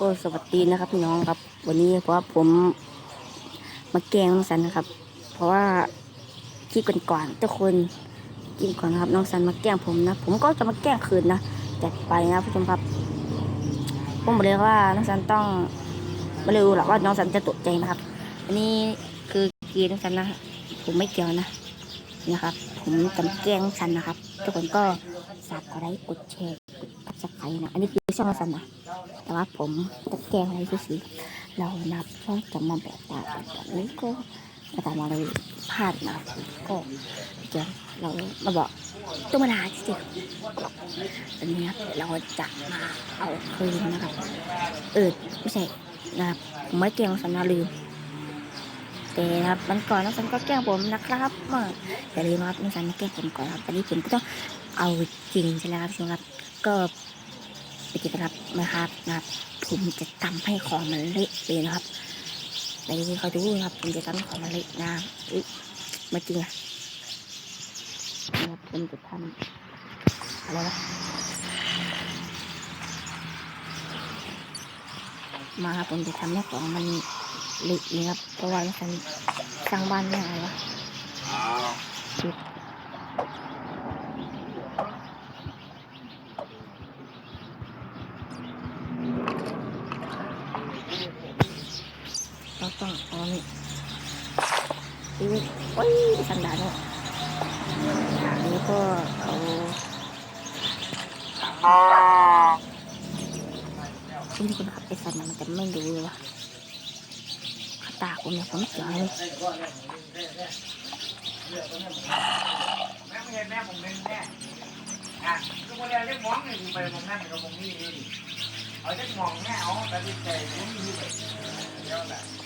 ก็สวัสดีนะครับพี่น้องครับ วันนี้เพราะว่าผมมาแกงน้องสันนะครับ เพราะว่าที่ก่อนๆทุกคนกินก่อนนะครับน้องสันมาแกล้งผมนะ ผมก็จะมาแกล้งคืนนะจัดไปนะผู้ชมครับผมบอกเลยว่าน้องสันต้องไม่รู้หรอกว่าน้องสันจะตกใจนะครับ อันนี้คือกีน้องสันนะผมไม่เกี่ยวนะนะครับ ผมจะแกล้งน้องสันนะครับ ทุกคนก็ฝากกดไลค์กดแชร์ นะอันนี้คือช่องสันนะแต่ว่าผมจะแกงอะไรที่สุดเรานับก็จะมาแบบว่าแบบนี้ก็มาทำอะไรพลาดนะก็เดี๋ยวเรามาบอกตัวมาลาสิตอนนี้ครับเราจะมาเอาคืนนะครับ เออไม่ใช่นะครับผมไม่แกล้งสันนะลืมแต่ครับมันก่อนน้องสันก็แกล้งผมนะครับเมื่ออย่าลืมนะครับน้องสันมาแกล้งผมก่อนครับตอนนี้ผมก็ต้องเอาจริงใช่ไหมครับช่วครับก็ กินกันครับนะครับนะครับผมจะทำให้ของมันเละเลยนะครับในที่เขาดูนะครับผมจะทำให้ของมันเละนะอุ๊ยม่จริงอะนะครับผมจะทำอะไรวะมาครับผมจะทำให้ของมันเละเลยครับเพราะว่าฉันสร้างบ้านไม่อะไรวะปิดเรา ต้องเอานี่นี่โอ้ยสันดานเนี่ยอันนี้ก็เอาที่นี่คนขับไอ้สันมันจะไม่รู้เลยว่าขาตาผมเนี่ยผมเจอเลยแม่ไม่เห็นแม่ผมเป็นแม่อะก็มเรียนเรียกมองนี่ไปมองนั่นกับมองนี่เอาเรียกมองแม่เอาแต่ดีใจผมมีแบบเดียวแหละครับผมจะมาแกะใส่ครับผมจะเอาอันนี้ตัวนใส่สันนะครับผมจะตรวจเละ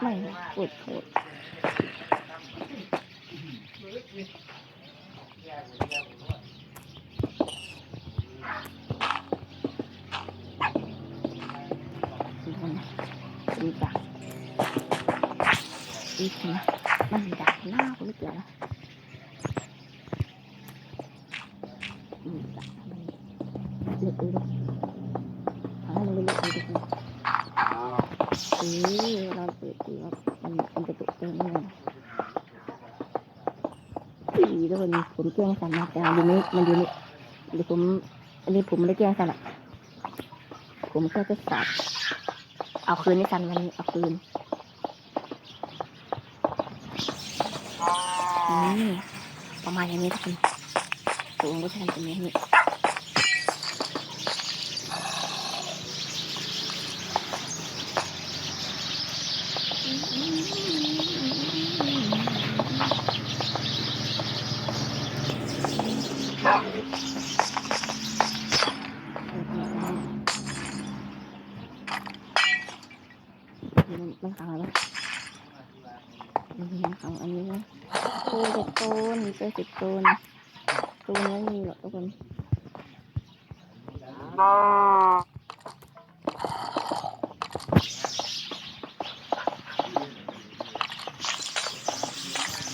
ไม่ปวดปวดดูนะดูดักอีกนะมันดักหน้าคุณไม่เกี่ยวนะอืมดักมันเลือกดูดิเอาให้มันเลือกดูดิเอ้ยเราเปิดดูว่ามันมันจะตกใจไหมเนี่ยอีทุกคน ผมแกล้งสันนะแต่อยู่นี้มันอยู่นี่เดี๋ยวผมอันนี้ผมไม่ได้แกล้งสันอะผมแค่จะสับเอาคืนนี่สันวันนี้เอาคืนนี่ประมาณอย่างนี้ทุกคนผมก็จะทำตรงนี้นี่ มันขังอะไรมันขังอันนี้นะโอ้เด็กโตนเจอสิบโตนตัวนี้ไม่มีหรอกทุกคน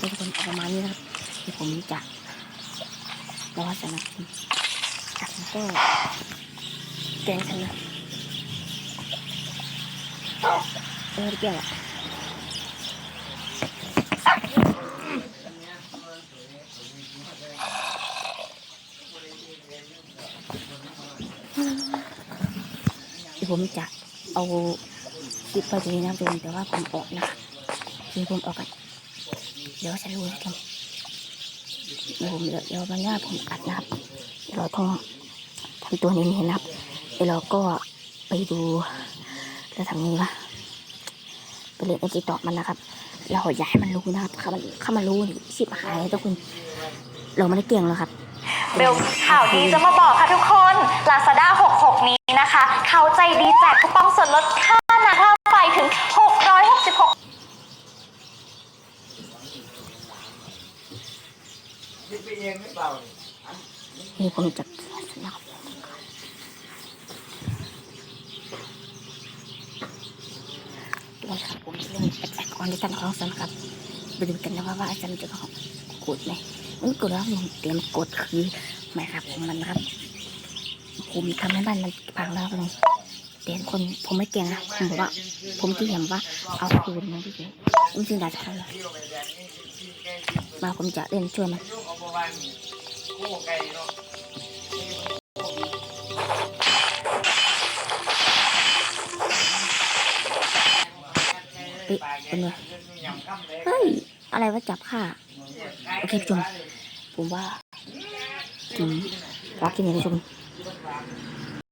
ทุกคนประมาณนี้นะครับที่ผมจะรอสนับสนุนจากนั้นก็แกงฉันนะ เออเกี่ยวผมจะเอาคลิปไปตรงนี้นะครับทุกคนแต่ว่าผมออกนะทีผมออกกันเดี๋ยวจะรู้แล้วกันเดี๋ยวผมเดี๋ยวเดี๋ยววันหน้าผมอัดนะครับเราต้องทำตัวนี้นะครับเดี๋ยวเราก็ไปดูแล้วทำนี้วะ ไปเล่นไอจีตอกมันนะครับ เราอย่าให้มันรู้นะครับถ้ามันถ้ามันรู้นี่ชิบหายเลยทุกคน เราไม่ได้เก่งหรอกครับเบลมีข่าวดีจะมาบอกค่ะทุกคน Lazada นะคะ เขาใจดีแจกคูปองส่วนลดค่าน้ำค่าไฟถึง 666คิดไปเองหรือเปล่านี่นี่ผมจะสัญญาเลย เป็นแอคออนดิชันของสันครับไปดูกันนะว่าว่าอาจารย์จะกดไหมมันกดแล้วผมเตรียมกดคือไม่ครับผมมันนะครับ ผมทำให้บ้านมันพังแล้วเลยเดี๋ยวคนผมไม่เก่งนะผมบอกว่า ผมที่เห็นว่าเอาคืนนะพี่เก๋ผมจึงด้ทำเลยเที่ยวไปแดงนี่กินแกงกินมาผมจะเล่นช่วยมัน เอาประเนาะเฮ้ยเป็นไงเฮ้ย อะไรวะจับค่ะ โอเคผู้ชม ผมว่ากินรักกินอย่างนี้ชม